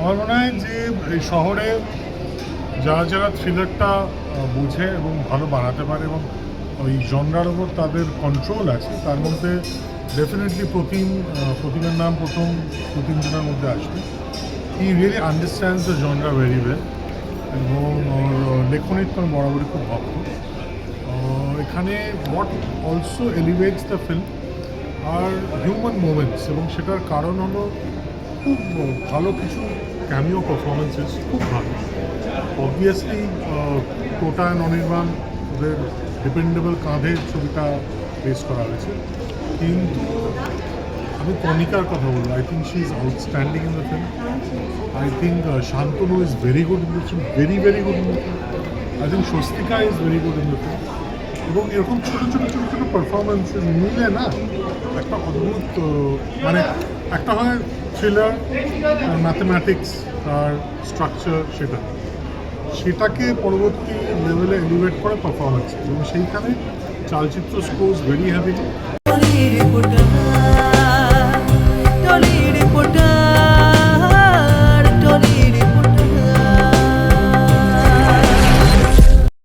আমার মনে হয় যে এই শহরে যারা যারা থ্রিলারটা বুঝে এবং ভালো বানাতে পারে এবং ওই জনরার ওপর তাদের কন্ট্রোল আছে, তার মধ্যে ডেফিনেটলি প্রতিম প্রতিমের নাম প্রথম প্রতিম জনের মধ্যে আসবে। He really understand the genre very well এবং লেখনির তো বরাবরই খুব ভক্ত। এখানে what also elevates the film R human moments এবং সেটার কারণ হলো খুব ভালো কিছু ক্যামিও পারফরমেন্সেস খুব ভালো। অবভিয়াসলি টোটা অনির্বাণ ওদের ডিপেন্ডেবল কাঁধে ছবিটা বেস করা হয়েছে। কিন্তু আমি কনিকার কথা বলব I think she is outstanding in the film I think Shantanu is very good in the film very very good in the film I think Swastika is very good in the film এবং এরকম ছোটো ছোটো ছোটো ছোটো performances মিলে না একটা অদ্ভুত মানে একটা হয় থ্রিলার ম্যাথমেটিক্স আর স্ট্রাকচার সেটা। সেটাকে পরবর্তী লেভেলে এলিভেট করে পারফরমেন্স এবং সেইখানে চালচিত্র স্কোর্স ভেরি হ্যাভি